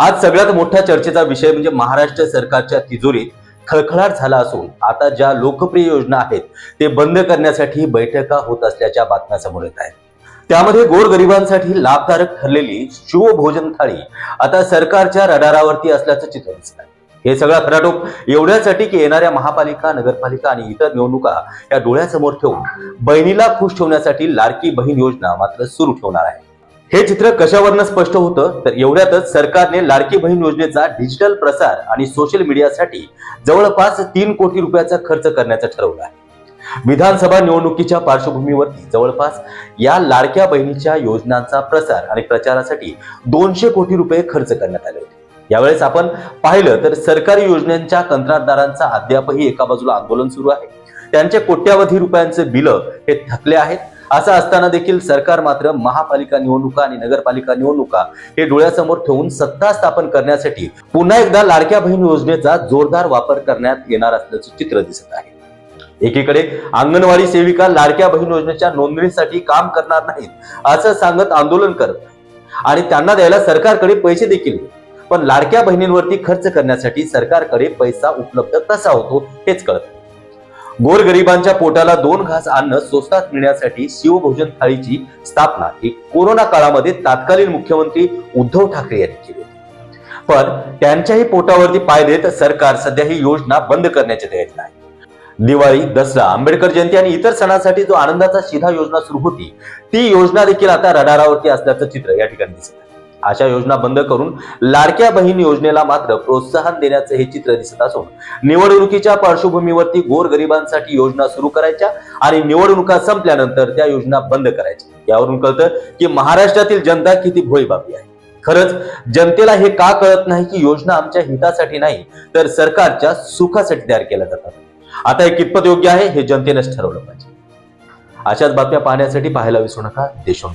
आज सगळ्यात मोठा चर्चेचा विषय म्हणजे महाराष्ट्र सरकारच्या तिजोरीत खळखळाट झाला असून आता ज्या लोकप्रिय योजना आहेत ते बंद करण्यासाठी बैठका होत असल्याच्या बातम्या समोर येत आहेत. त्यामध्ये गोरगरिबांसाठी लाभकारक ठरलेली शिवभोजन थाळी आता सरकारच्या रडारावरती असल्याचं चित्र दिसत आहे. हे सगळं खराटोप एवढ्यासाठी की येणाऱ्या महापालिका नगरपालिका आणि इतर निवडणुका या डोळ्यासमोर ठेवून बहिणीला खुश ठेवण्यासाठी लाडकी बहीण योजना मात्र सुरू ठेवणार आहे. हे चित्र कशावरनं स्पष्ट होतं? तर एवढ्यातच सरकारने लाडकी बहीण योजनेचा डिजिटल प्रसार आणि सोशल मीडियासाठी जवळपास तीन कोटी रुपयाचा खर्च करण्याचं ठरवलं आहे. विधानसभा निवडणुकीच्या पार्श्वभूमीवरती जवळपास या लाडक्या बहिणीच्या योजनांचा प्रसार आणि प्रचारासाठी दोनशे कोटी रुपये खर्च करण्यात आले होते. यावेळेस आपण पाहिलं तर सरकारी योजनांच्या कंत्राटदारांचा अद्यापही एका बाजूला आंदोलन सुरू आहे. त्यांचे कोट्यावधी रुपयांचे बिलं हे थकले आहेत. असं असताना देखील सरकार मात्र महापालिका निवडणुका आणि नगरपालिका निवडणुका हे डोळ्यासमोर ठेवून सत्ता स्थापन करण्यासाठी पुन्हा एकदा लाडक्या बहीण योजनेचा जोरदार वापर करण्यात येणार असल्याचं चित्र दिसत आहे एकीकडे अंगणवाडी सेविका लाडक्या बहीण योजनेच्या नोंदणीसाठी काम करणार नाहीत असं सांगत आंदोलन करत आणि त्यांना द्यायला सरकारकडे पैसे देखील पण लाडक्या बहिणींवरती खर्च करण्यासाठी सरकारकडे पैसा उपलब्ध कसा होतो हेच कळत नाही. गोरगरिबांच्या पोटाला दोन घास अन्न स्वस्तात मिळण्यासाठी शिवभोजन थाळीची स्थापना ही कोरोना काळामध्ये तत्कालीन मुख्यमंत्री उद्धव ठाकरे यांनी केली होती. पण त्यांच्याही पोटावरती पाय देत सरकार सध्या ही योजना बंद करण्याच्या तयारीत आहे दिवाळी दसरा आंबेडकर जयंती आणि इतर सणांसाठी जो आनंदाचा शिधा योजना सुरू होती ती योजना देखील आता रडारावरती असल्याचं चित्र या ठिकाणी दिसत आहे. अशा योजना बंद करून लाडक्या बहीण योजनेला मात्र प्रोत्साहन देण्याचं हे चित्र दिसत असून निवडणुकीच्या पार्श्वभूमीवरती गोरगरिबांसाठी योजना सुरू करायच्या आणि निवडणुका संपल्यानंतर त्या योजना बंद करायच्या. यावरून कळतं की महाराष्ट्रातील जनता किती भोळीबाबी आहे. खरंच जनतेला हे का कळत नाही की योजना आमच्या हितासाठी नाही तर सरकारच्या सुखासाठी तयार केल्या जातात. आता हे कितपत योग्य आहे हे जनतेनेच ठरवलं पाहिजे. अशाच बातम्या पाहण्यासाठी पाहायला विसरू नका. देशोंत